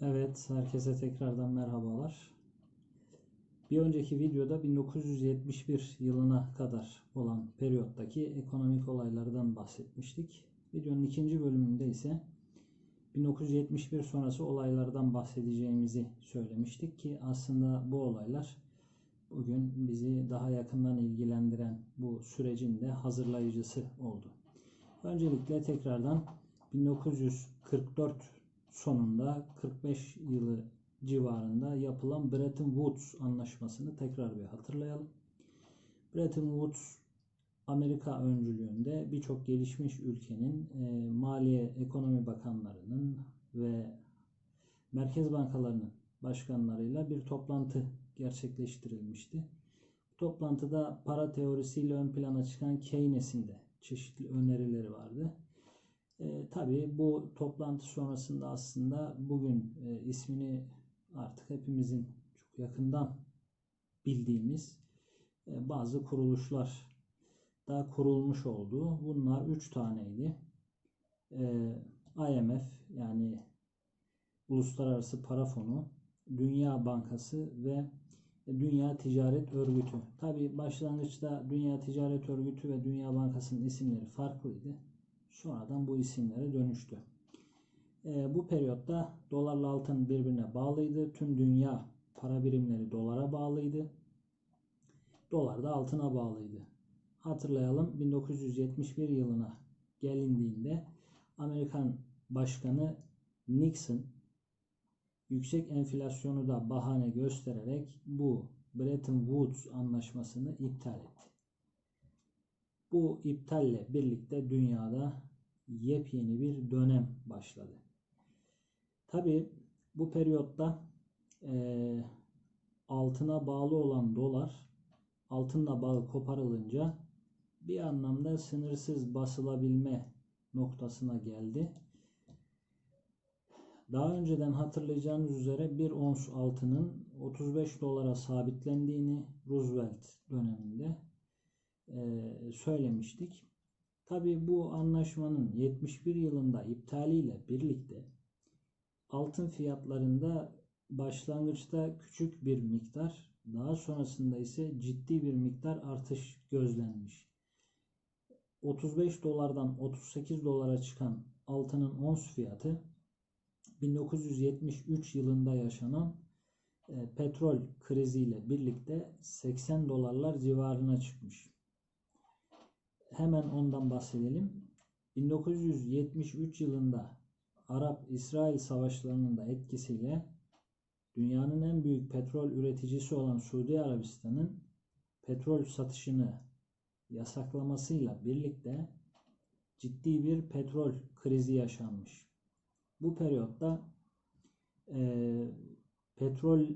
Evet, herkese tekrardan merhabalar. Bir önceki videoda 1971 yılına kadar olan periyottaki ekonomik olaylardan bahsetmiştik. Videonun ikinci bölümünde ise 1971 sonrası olaylardan bahsedeceğimizi söylemiştik ki aslında bu olaylar bugün bizi daha yakından ilgilendiren bu sürecin de hazırlayıcısı oldu. Öncelikle tekrardan 1944 sonunda 45 yılı civarında yapılan Bretton Woods anlaşmasını tekrar bir hatırlayalım. Bretton Woods Amerika öncülüğünde birçok gelişmiş ülkenin e, maliye ekonomi bakanlarının ve merkez bankalarının başkanlarıyla bir toplantı gerçekleştirilmişti. Toplantıda para teorisiyle ön plana çıkan Keynes'in de çeşitli önerileri vardı. E, tabii bu toplantı sonrasında aslında bugün e, ismini artık hepimizin çok yakından bildiğimiz e, bazı kuruluşlar da kurulmuş oldu. Bunlar üç taneydi. E, IMF yani Uluslararası Para Fonu, Dünya Bankası ve Dünya Ticaret Örgütü. Tabi başlangıçta Dünya Ticaret Örgütü ve Dünya Bankası'nın isimleri farklıydı. Sonradan bu isimlere dönüştü. E, bu periyotta dolarla altın birbirine bağlıydı. Tüm dünya para birimleri dolara bağlıydı. Dolar da altına bağlıydı. Hatırlayalım 1971 yılına gelindiğinde Amerikan Başkanı Nixon yüksek enflasyonu da bahane göstererek bu Bretton Woods anlaşmasını iptal etti. Bu iptalle birlikte dünyada yepyeni bir dönem başladı. Tabi bu periyotta e, altına bağlı olan dolar altınla bağı koparılınca bir anlamda sınırsız basılabilme noktasına geldi. Daha önceden hatırlayacağınız üzere bir ons altının 35 dolara sabitlendiğini Roosevelt döneminde e, söylemiştik. Tabi bu anlaşmanın 71 yılında iptaliyle birlikte altın fiyatlarında başlangıçta küçük bir miktar, daha sonrasında ise ciddi bir miktar artış gözlenmiş. 35 dolardan 38 dolara çıkan altının ons fiyatı 1973 yılında yaşanan e, petrol kriziyle birlikte 80 dolarlar civarına çıkmış. Hemen ondan bahsedelim. 1973 yılında Arap-İsrail savaşlarının da etkisiyle dünyanın en büyük petrol üreticisi olan Suudi Arabistan'ın petrol satışını yasaklamasıyla birlikte ciddi bir petrol krizi yaşanmış. Bu periyotta e, petrol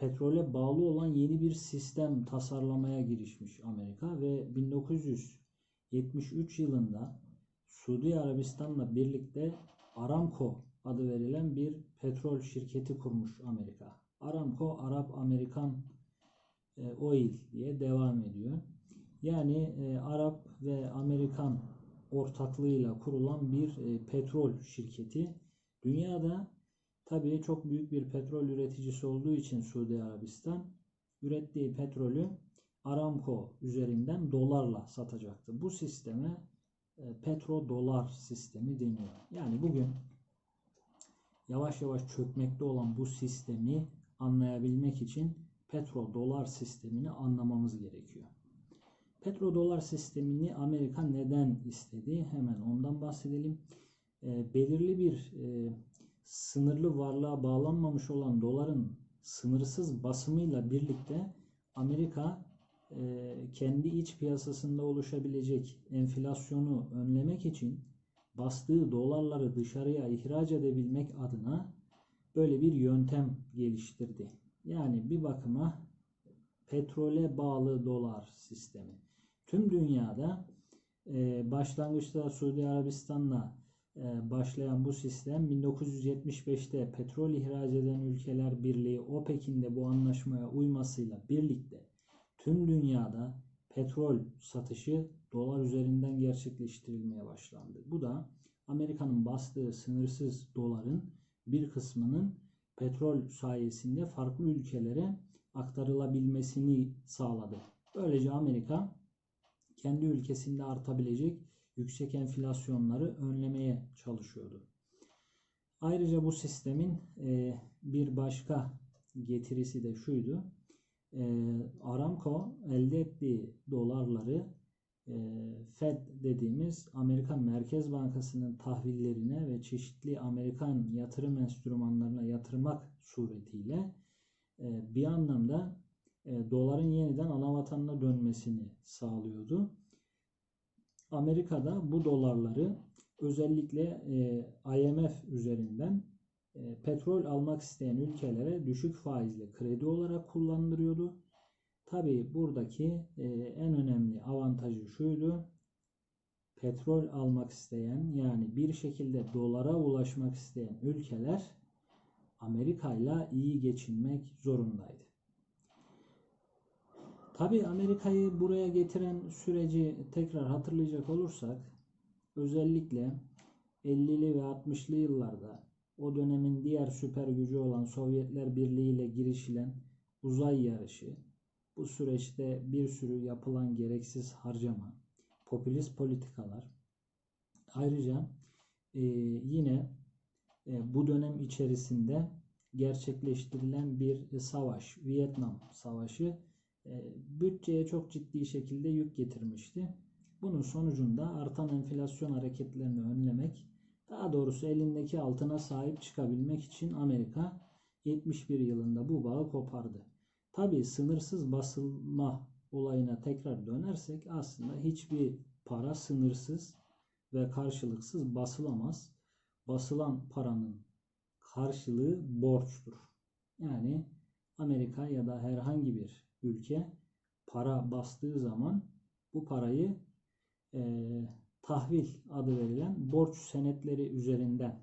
petrole bağlı olan yeni bir sistem tasarlamaya girişmiş Amerika ve 1973 yılında Suudi Arabistan'la birlikte Aramco adı verilen bir petrol şirketi kurmuş Amerika. Aramco Arap Amerikan e, Oil diye devam ediyor. Yani e, Arap ve Amerikan ortaklığıyla kurulan bir e, petrol şirketi. Dünyada tabii çok büyük bir petrol üreticisi olduğu için Suudi Arabistan ürettiği petrolü Aramco üzerinden dolarla satacaktı. Bu sisteme e, petrodolar sistemi deniyor. Yani bugün yavaş yavaş çökmekte olan bu sistemi anlayabilmek için petrodolar sistemini anlamamız gerekiyor. Petrodolar sistemini Amerika neden istedi? Hemen ondan bahsedelim. E, belirli bir e, sınırlı varlığa bağlanmamış olan doların sınırsız basımıyla birlikte Amerika e, kendi iç piyasasında oluşabilecek enflasyonu önlemek için bastığı dolarları dışarıya ihraç edebilmek adına böyle bir yöntem geliştirdi. Yani bir bakıma petrole bağlı dolar sistemi. Tüm dünyada e, başlangıçta Suudi Arabistan'la başlayan bu sistem 1975'te petrol ihraç eden ülkeler birliği OPEC'in de bu anlaşmaya uymasıyla birlikte tüm dünyada petrol satışı dolar üzerinden gerçekleştirilmeye başlandı. Bu da Amerika'nın bastığı sınırsız doların bir kısmının petrol sayesinde farklı ülkelere aktarılabilmesini sağladı. Böylece Amerika kendi ülkesinde artabilecek yüksek enflasyonları önlemeye çalışıyordu. Ayrıca bu sistemin e, bir başka getirisi de şuydu. E, Aramco elde ettiği dolarları e, Fed dediğimiz Amerikan Merkez Bankası'nın tahvillerine ve çeşitli Amerikan yatırım enstrümanlarına yatırmak suretiyle bir anlamda doların yeniden ana vatanına dönmesini sağlıyordu. Amerika'da bu dolarları özellikle e, IMF üzerinden e, petrol almak isteyen ülkelere düşük faizli kredi olarak kullandırıyordu. Tabi buradaki e, en önemli avantajı şuydu. Petrol almak isteyen yani bir şekilde dolara ulaşmak isteyen ülkeler Amerika ile iyi geçinmek zorundaydı. Tabi Amerika'yı buraya getiren süreci tekrar hatırlayacak olursak özellikle 50'li ve 60'lı yıllarda o dönemin diğer süper gücü olan Sovyetler Birliği ile girişilen uzay yarışı, bu süreçte bir sürü yapılan gereksiz harcama, popülist politikalar, ayrıca e, yine e, bu dönem içerisinde gerçekleştirilen bir savaş, Vietnam Savaşı bütçeye çok ciddi şekilde yük getirmişti. Bunun sonucunda artan enflasyon hareketlerini önlemek, daha doğrusu elindeki altına sahip çıkabilmek için Amerika 71 yılında bu bağı kopardı. Tabi sınırsız basılma olayına tekrar dönersek aslında hiçbir para sınırsız ve karşılıksız basılamaz. Basılan paranın karşılığı borçtur. Yani Amerika ya da herhangi bir ülke para bastığı zaman bu parayı e, tahvil adı verilen borç senetleri üzerinden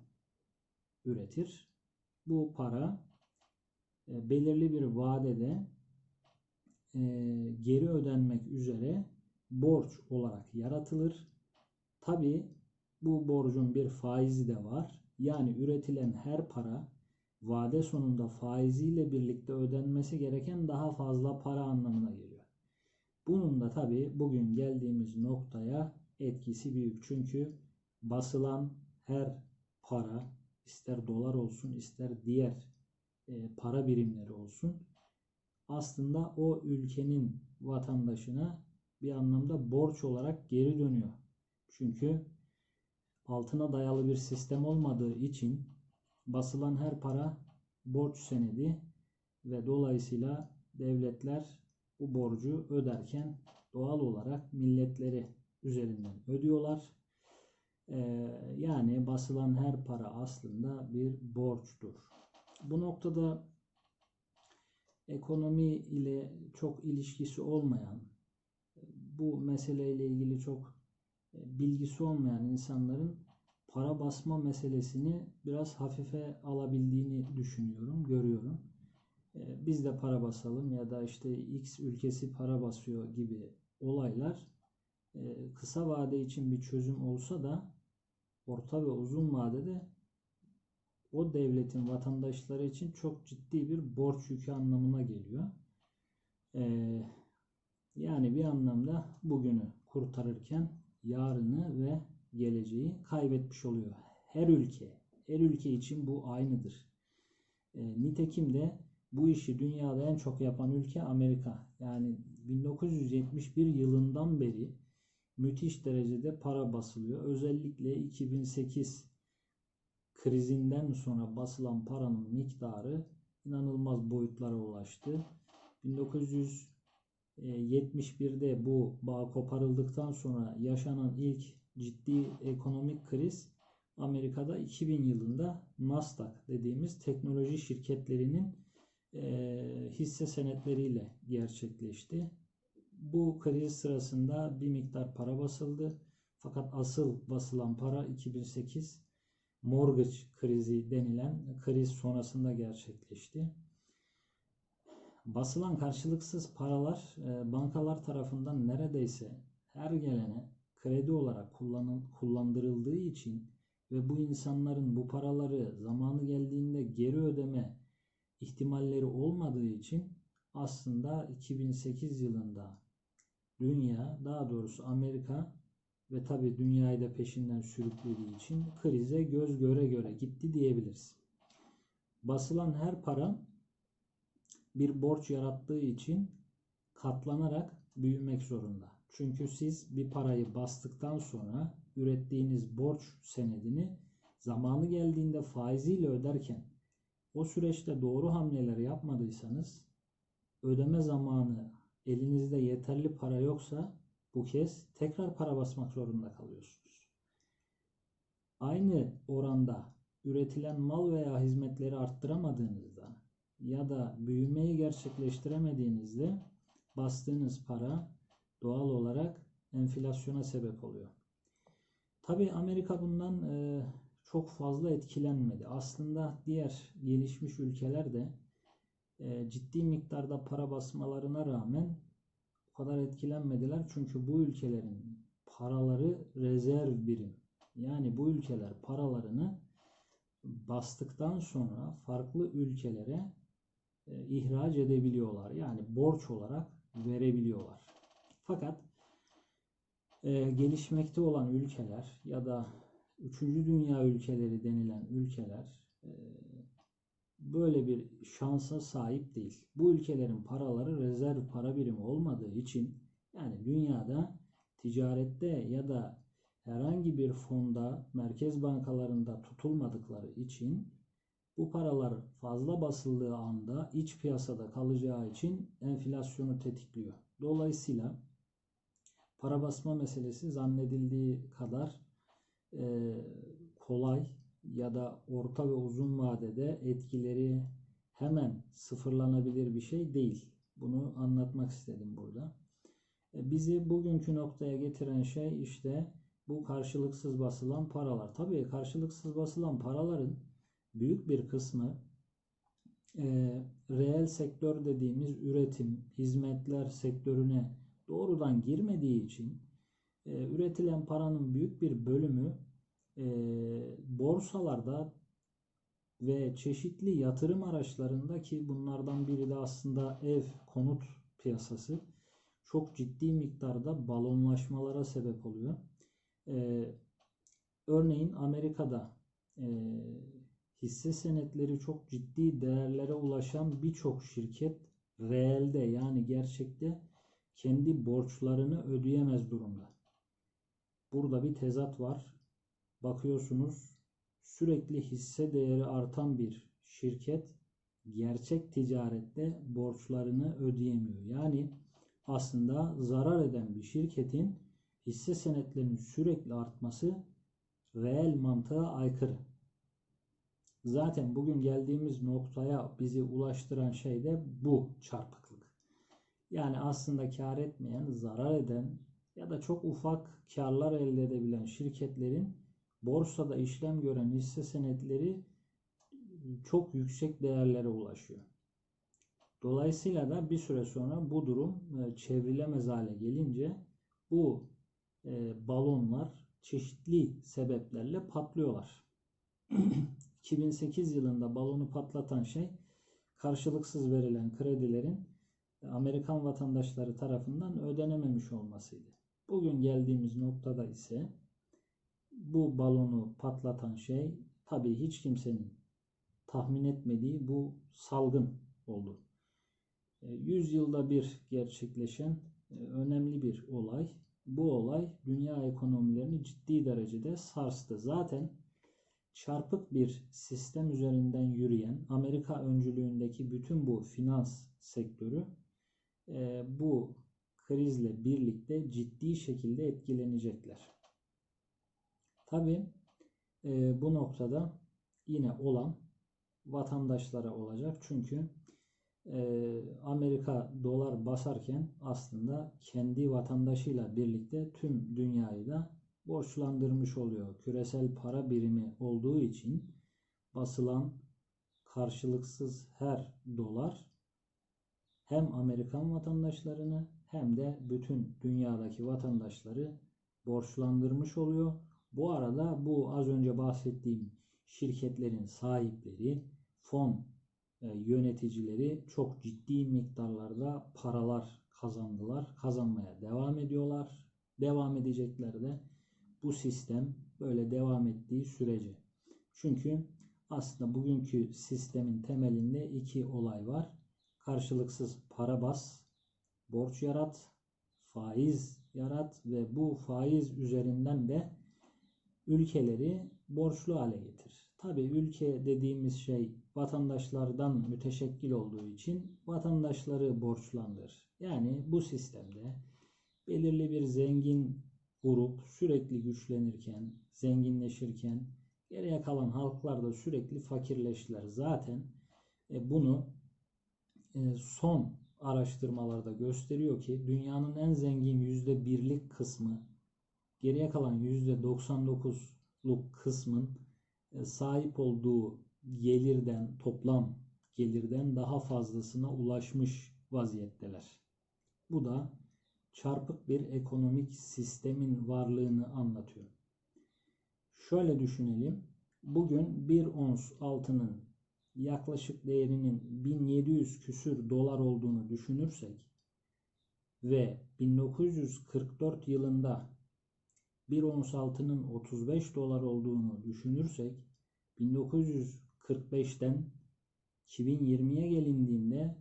üretir. Bu para e, belirli bir vadede e, geri ödenmek üzere borç olarak yaratılır. Tabi bu borcun bir faizi de var. Yani üretilen her para vade sonunda faiziyle birlikte ödenmesi gereken daha fazla para anlamına geliyor. Bunun da tabi bugün geldiğimiz noktaya etkisi büyük. Çünkü basılan her para ister dolar olsun ister diğer e, para birimleri olsun aslında o ülkenin vatandaşına bir anlamda borç olarak geri dönüyor. Çünkü altına dayalı bir sistem olmadığı için basılan her para borç senedi ve dolayısıyla devletler bu borcu öderken doğal olarak milletleri üzerinden ödüyorlar. Ee, yani basılan her para aslında bir borçtur. Bu noktada ekonomi ile çok ilişkisi olmayan, bu meseleyle ilgili çok bilgisi olmayan insanların para basma meselesini biraz hafife alabildiğini düşünüyorum, görüyorum. E, biz de para basalım ya da işte X ülkesi para basıyor gibi olaylar e, kısa vade için bir çözüm olsa da orta ve uzun vadede o devletin vatandaşları için çok ciddi bir borç yükü anlamına geliyor. Ee, yani bir anlamda bugünü kurtarırken yarını ve geleceği kaybetmiş oluyor. Her ülke, her ülke için bu aynıdır. E, nitekim de bu işi dünyada en çok yapan ülke Amerika. Yani 1971 yılından beri müthiş derecede para basılıyor. Özellikle 2008 krizinden sonra basılan paranın miktarı inanılmaz boyutlara ulaştı. 1971'de bu bağ koparıldıktan sonra yaşanan ilk ciddi ekonomik kriz Amerika'da 2000 yılında Nasdaq dediğimiz teknoloji şirketlerinin e, hisse senetleriyle gerçekleşti. Bu kriz sırasında bir miktar para basıldı. Fakat asıl basılan para 2008 mortgage krizi denilen kriz sonrasında gerçekleşti. Basılan karşılıksız paralar e, bankalar tarafından neredeyse her gelene kredi olarak kullanın, kullandırıldığı için ve bu insanların bu paraları zamanı geldiğinde geri ödeme ihtimalleri olmadığı için aslında 2008 yılında dünya, daha doğrusu Amerika ve tabii dünyayı da peşinden sürüklediği için krize göz göre göre gitti diyebiliriz. Basılan her para bir borç yarattığı için katlanarak büyümek zorunda. Çünkü siz bir parayı bastıktan sonra ürettiğiniz borç senedini zamanı geldiğinde faiziyle öderken o süreçte doğru hamleleri yapmadıysanız ödeme zamanı elinizde yeterli para yoksa bu kez tekrar para basmak zorunda kalıyorsunuz. Aynı oranda üretilen mal veya hizmetleri arttıramadığınızda ya da büyümeyi gerçekleştiremediğinizde bastığınız para doğal olarak enflasyona sebep oluyor. Tabi Amerika bundan e, çok fazla etkilenmedi. Aslında diğer gelişmiş ülkeler de e, ciddi miktarda para basmalarına rağmen o kadar etkilenmediler. Çünkü bu ülkelerin paraları rezerv birim. Yani bu ülkeler paralarını bastıktan sonra farklı ülkelere e, ihraç edebiliyorlar. Yani borç olarak verebiliyorlar. Fakat e, gelişmekte olan ülkeler ya da üçüncü dünya ülkeleri denilen ülkeler e, böyle bir şansa sahip değil. Bu ülkelerin paraları rezerv para birimi olmadığı için yani dünyada ticarette ya da herhangi bir fonda merkez bankalarında tutulmadıkları için bu paralar fazla basıldığı anda iç piyasada kalacağı için enflasyonu tetikliyor. Dolayısıyla para basma meselesi zannedildiği kadar e, kolay ya da orta ve uzun vadede etkileri hemen sıfırlanabilir bir şey değil. Bunu anlatmak istedim burada. E, bizi bugünkü noktaya getiren şey işte bu karşılıksız basılan paralar. Tabii karşılıksız basılan paraların büyük bir kısmı e, reel sektör dediğimiz üretim, hizmetler sektörüne doğrudan girmediği için e, üretilen paranın büyük bir bölümü e, borsalarda ve çeşitli yatırım araçlarında ki bunlardan biri de aslında ev, konut piyasası çok ciddi miktarda balonlaşmalara sebep oluyor. Ee, örneğin Amerika'da e, hisse senetleri çok ciddi değerlere ulaşan birçok şirket reelde yani gerçekte kendi borçlarını ödeyemez durumda. Burada bir tezat var. Bakıyorsunuz sürekli hisse değeri artan bir şirket gerçek ticarette borçlarını ödeyemiyor. Yani aslında zarar eden bir şirketin hisse senetlerinin sürekli artması reel mantığa aykırı. Zaten bugün geldiğimiz noktaya bizi ulaştıran şey de bu çarpıklık. Yani aslında kar etmeyen, zarar eden ya da çok ufak karlar elde edebilen şirketlerin borsada işlem gören hisse senetleri çok yüksek değerlere ulaşıyor. Dolayısıyla da bir süre sonra bu durum e, çevrilemez hale gelince bu e, balonlar çeşitli sebeplerle patlıyorlar. 2008 yılında balonu patlatan şey karşılıksız verilen kredilerin Amerikan vatandaşları tarafından ödenememiş olmasıydı. Bugün geldiğimiz noktada ise bu balonu patlatan şey tabii hiç kimsenin tahmin etmediği bu salgın oldu. 100 e, yılda bir gerçekleşen e, önemli bir olay. Bu olay dünya ekonomilerini ciddi derecede sarstı. Zaten çarpık bir sistem üzerinden yürüyen Amerika öncülüğündeki bütün bu finans sektörü e, bu krizle birlikte ciddi şekilde etkilenecekler. Tabi e, bu noktada yine olan vatandaşlara olacak. Çünkü e, Amerika dolar basarken aslında kendi vatandaşıyla birlikte tüm dünyayı da borçlandırmış oluyor. Küresel para birimi olduğu için basılan karşılıksız her dolar hem Amerikan vatandaşlarını hem de bütün dünyadaki vatandaşları borçlandırmış oluyor. Bu arada bu az önce bahsettiğim şirketlerin sahipleri, fon e, yöneticileri çok ciddi miktarlarda paralar kazandılar. Kazanmaya devam ediyorlar. Devam edecekler de bu sistem böyle devam ettiği sürece. Çünkü aslında bugünkü sistemin temelinde iki olay var. Karşılıksız para bas, borç yarat, faiz yarat ve bu faiz üzerinden de ülkeleri borçlu hale getir. Tabi ülke dediğimiz şey vatandaşlardan müteşekkil olduğu için vatandaşları borçlandır. Yani bu sistemde belirli bir zengin grup sürekli güçlenirken, zenginleşirken geriye kalan halklar da sürekli fakirleştiler. Zaten e, bunu son araştırmalarda gösteriyor ki dünyanın en zengin yüzde birlik kısmı geriye kalan yüzde 99'luk kısmın e, sahip olduğu gelirden toplam gelirden daha fazlasına ulaşmış vaziyetteler. Bu da çarpık bir ekonomik sistemin varlığını anlatıyor. Şöyle düşünelim. Bugün bir ons altının yaklaşık değerinin 1700 küsür dolar olduğunu düşünürsek ve 1944 yılında bir ons altının 35 dolar olduğunu düşünürsek 1945'ten 2020'ye gelindiğinde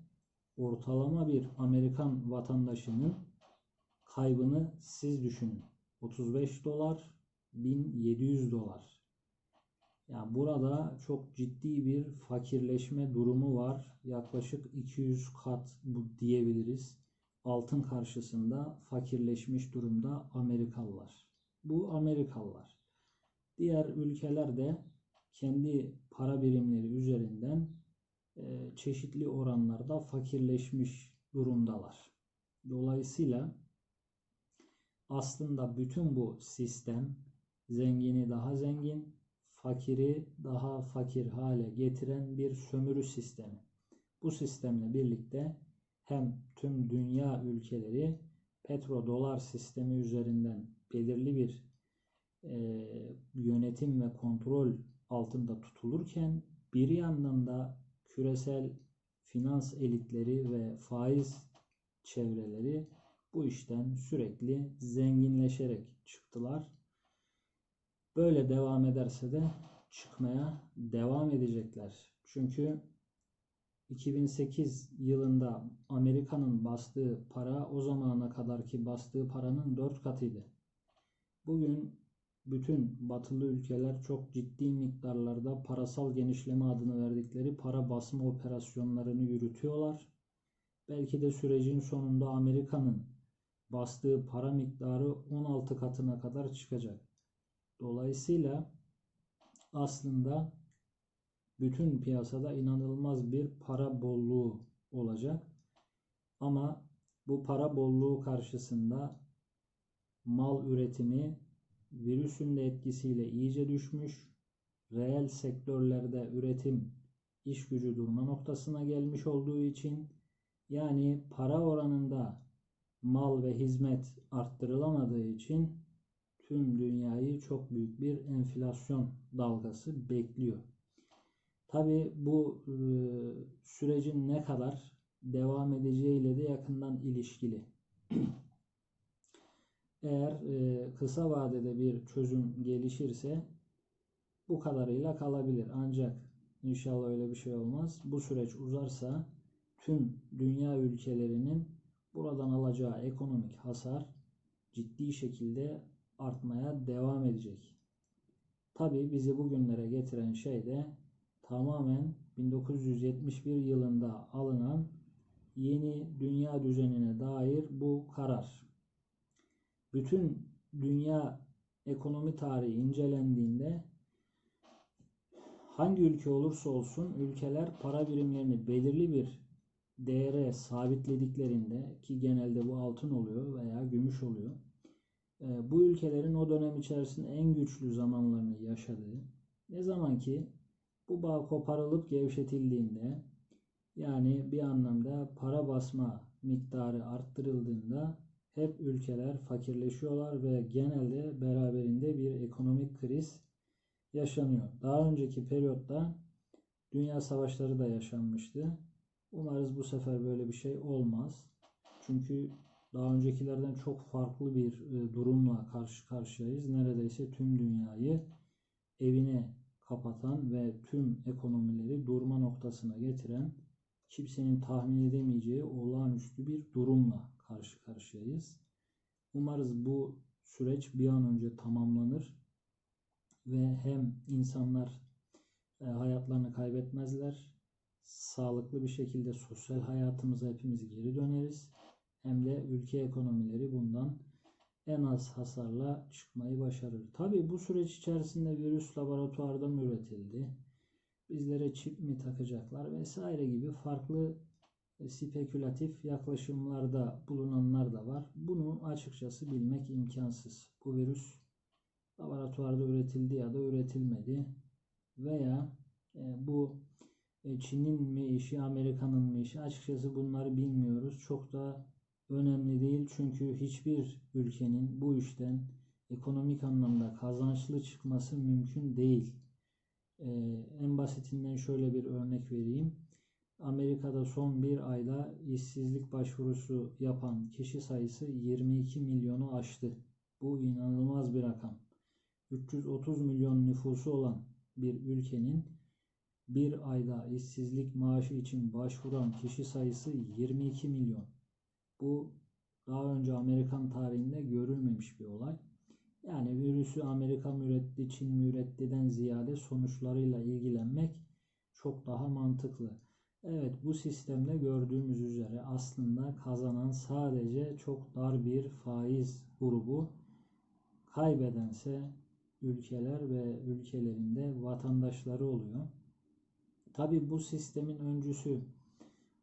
ortalama bir Amerikan vatandaşının kaybını siz düşünün. 35 dolar 1700 dolar. Yani burada çok ciddi bir fakirleşme durumu var. Yaklaşık 200 kat diyebiliriz. Altın karşısında fakirleşmiş durumda Amerikalılar. Bu Amerikalılar. Diğer ülkeler de kendi para birimleri üzerinden e, çeşitli oranlarda fakirleşmiş durumdalar. Dolayısıyla aslında bütün bu sistem zengini daha zengin, fakiri daha fakir hale getiren bir sömürü sistemi. Bu sistemle birlikte hem tüm dünya ülkeleri petrodolar sistemi üzerinden belirli bir e, yönetim ve kontrol altında tutulurken bir yandan da küresel finans elitleri ve faiz çevreleri bu işten sürekli zenginleşerek çıktılar. Böyle devam ederse de çıkmaya devam edecekler. Çünkü 2008 yılında Amerika'nın bastığı para o zamana kadarki bastığı paranın 4 katıydı. Bugün bütün batılı ülkeler çok ciddi miktarlarda parasal genişleme adını verdikleri para basma operasyonlarını yürütüyorlar. Belki de sürecin sonunda Amerika'nın bastığı para miktarı 16 katına kadar çıkacak. Dolayısıyla aslında bütün piyasada inanılmaz bir para bolluğu olacak. Ama bu para bolluğu karşısında mal üretimi virüsün de etkisiyle iyice düşmüş. Reel sektörlerde üretim iş gücü durma noktasına gelmiş olduğu için yani para oranında mal ve hizmet arttırılamadığı için tüm dünyayı çok büyük bir enflasyon dalgası bekliyor. Tabi bu e, sürecin ne kadar devam edeceğiyle de yakından ilişkili. Eğer e, kısa vadede bir çözüm gelişirse bu kadarıyla kalabilir. Ancak inşallah öyle bir şey olmaz. Bu süreç uzarsa tüm dünya ülkelerinin buradan alacağı ekonomik hasar ciddi şekilde artmaya devam edecek. Tabi bizi bugünlere getiren şey de tamamen 1971 yılında alınan yeni dünya düzenine dair bu karar bütün dünya ekonomi tarihi incelendiğinde hangi ülke olursa olsun ülkeler para birimlerini belirli bir değere sabitlediklerinde ki genelde bu altın oluyor veya gümüş oluyor. E, bu ülkelerin o dönem içerisinde en güçlü zamanlarını yaşadığı ne zaman ki bu bağ koparılıp gevşetildiğinde yani bir anlamda para basma miktarı arttırıldığında hep ülkeler fakirleşiyorlar ve genelde beraberinde bir ekonomik kriz yaşanıyor. Daha önceki periyotta dünya savaşları da yaşanmıştı. Umarız bu sefer böyle bir şey olmaz. Çünkü daha öncekilerden çok farklı bir e, durumla karşı karşıyayız. Neredeyse tüm dünyayı evine kapatan ve tüm ekonomileri durma noktasına getiren kimsenin tahmin edemeyeceği olağanüstü bir durumla karşı karşıyayız. Umarız bu süreç bir an önce tamamlanır ve hem insanlar e, hayatlarını kaybetmezler, sağlıklı bir şekilde sosyal hayatımıza hepimiz geri döneriz. Hem de ülke ekonomileri bundan en az hasarla çıkmayı başarır. Tabii bu süreç içerisinde virüs laboratuvarda mı üretildi? Bizlere çip mi takacaklar vesaire gibi farklı e, spekülatif yaklaşımlarda bulunanlar da var. Bunu açıkçası bilmek imkansız. Bu virüs laboratuvarda üretildi ya da üretilmedi veya e, bu e, Çin'in mi işi, Amerika'nın mı işi açıkçası bunları bilmiyoruz. Çok da önemli değil çünkü hiçbir ülkenin bu işten ekonomik anlamda kazançlı çıkması mümkün değil. Ee, en basitinden şöyle bir örnek vereyim. Amerika'da son bir ayda işsizlik başvurusu yapan kişi sayısı 22 milyonu aştı. Bu inanılmaz bir rakam. 330 milyon nüfusu olan bir ülkenin bir ayda işsizlik maaşı için başvuran kişi sayısı 22 milyon. Bu daha önce Amerikan tarihinde görülmemiş bir olay. Yani virüsü Amerika mı üretti, Çin mi ürettiden ziyade sonuçlarıyla ilgilenmek çok daha mantıklı. Evet bu sistemde gördüğümüz üzere aslında kazanan sadece çok dar bir faiz grubu. Kaybedense ülkeler ve ülkelerinde vatandaşları oluyor. Tabi bu sistemin öncüsü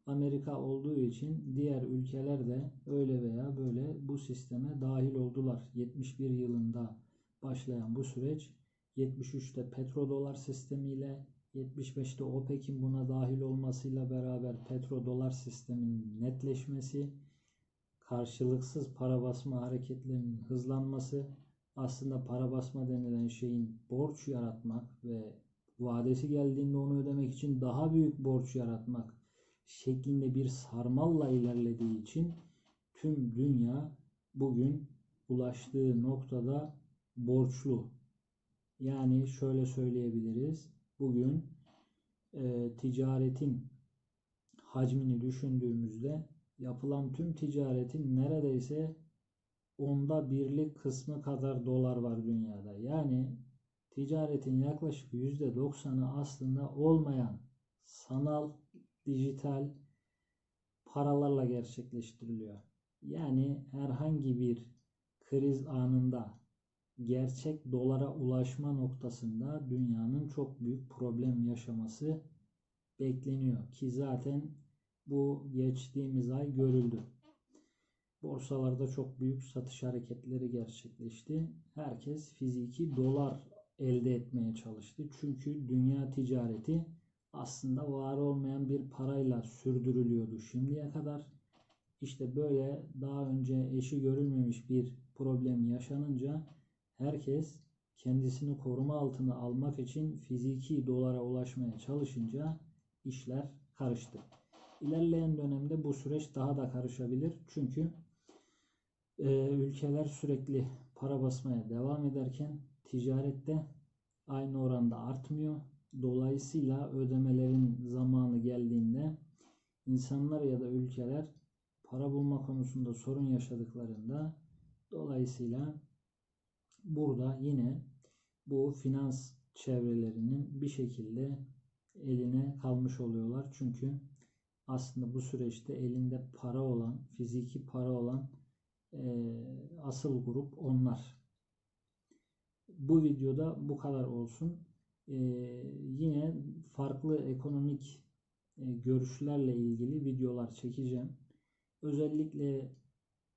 Amerika olduğu için diğer ülkeler de öyle veya böyle bu sisteme dahil oldular. 71 yılında başlayan bu süreç 73'te petrodolar sistemiyle 75'te OPEC'in buna dahil olmasıyla beraber petrodolar sisteminin netleşmesi, karşılıksız para basma hareketlerinin hızlanması, aslında para basma denilen şeyin borç yaratmak ve vadesi geldiğinde onu ödemek için daha büyük borç yaratmak şeklinde bir sarmalla ilerlediği için tüm dünya bugün ulaştığı noktada borçlu. Yani şöyle söyleyebiliriz. Bugün e, ticaretin hacmini düşündüğümüzde yapılan tüm ticaretin neredeyse onda birlik kısmı kadar dolar var dünyada. Yani ticaretin yaklaşık %90'ı aslında olmayan sanal dijital paralarla gerçekleştiriliyor. Yani herhangi bir kriz anında gerçek dolara ulaşma noktasında dünyanın çok büyük problem yaşaması bekleniyor ki zaten bu geçtiğimiz ay görüldü. Borsalarda çok büyük satış hareketleri gerçekleşti. Herkes fiziki dolar elde etmeye çalıştı. Çünkü dünya ticareti aslında var olmayan bir parayla sürdürülüyordu şimdiye kadar. İşte böyle daha önce eşi görülmemiş bir problem yaşanınca herkes kendisini koruma altına almak için fiziki dolara ulaşmaya çalışınca işler karıştı. İlerleyen dönemde bu süreç daha da karışabilir. Çünkü e, ülkeler sürekli para basmaya devam ederken ticarette aynı oranda artmıyor Dolayısıyla ödemelerin zamanı geldiğinde insanlar ya da ülkeler para bulma konusunda sorun yaşadıklarında dolayısıyla burada yine bu finans çevrelerinin bir şekilde eline kalmış oluyorlar. Çünkü aslında bu süreçte elinde para olan, fiziki para olan e, asıl grup onlar. Bu videoda bu kadar olsun. Ee, yine farklı ekonomik e, görüşlerle ilgili videolar çekeceğim. Özellikle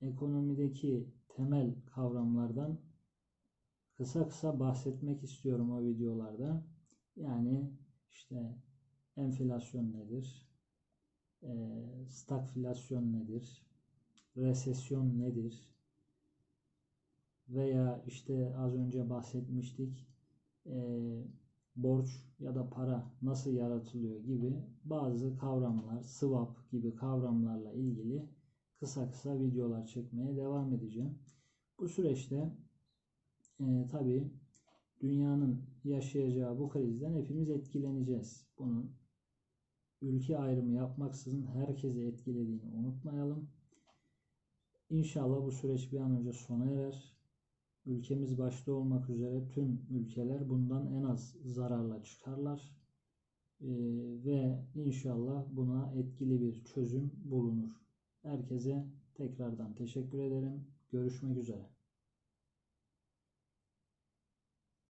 ekonomideki temel kavramlardan kısa kısa bahsetmek istiyorum o videolarda. Yani işte enflasyon nedir? E, stagflasyon nedir? resesyon nedir? Veya işte az önce bahsetmiştik eee, borç ya da para nasıl yaratılıyor gibi bazı kavramlar, swap gibi kavramlarla ilgili kısa kısa videolar çekmeye devam edeceğim. Bu süreçte e, tabii dünyanın yaşayacağı bu krizden hepimiz etkileneceğiz. Bunun ülke ayrımı yapmaksızın herkesi etkilediğini unutmayalım. İnşallah bu süreç bir an önce sona erer. Ülkemiz başta olmak üzere tüm ülkeler bundan en az zararla çıkarlar. Ee, ve inşallah buna etkili bir çözüm bulunur. Herkese tekrardan teşekkür ederim. Görüşmek üzere.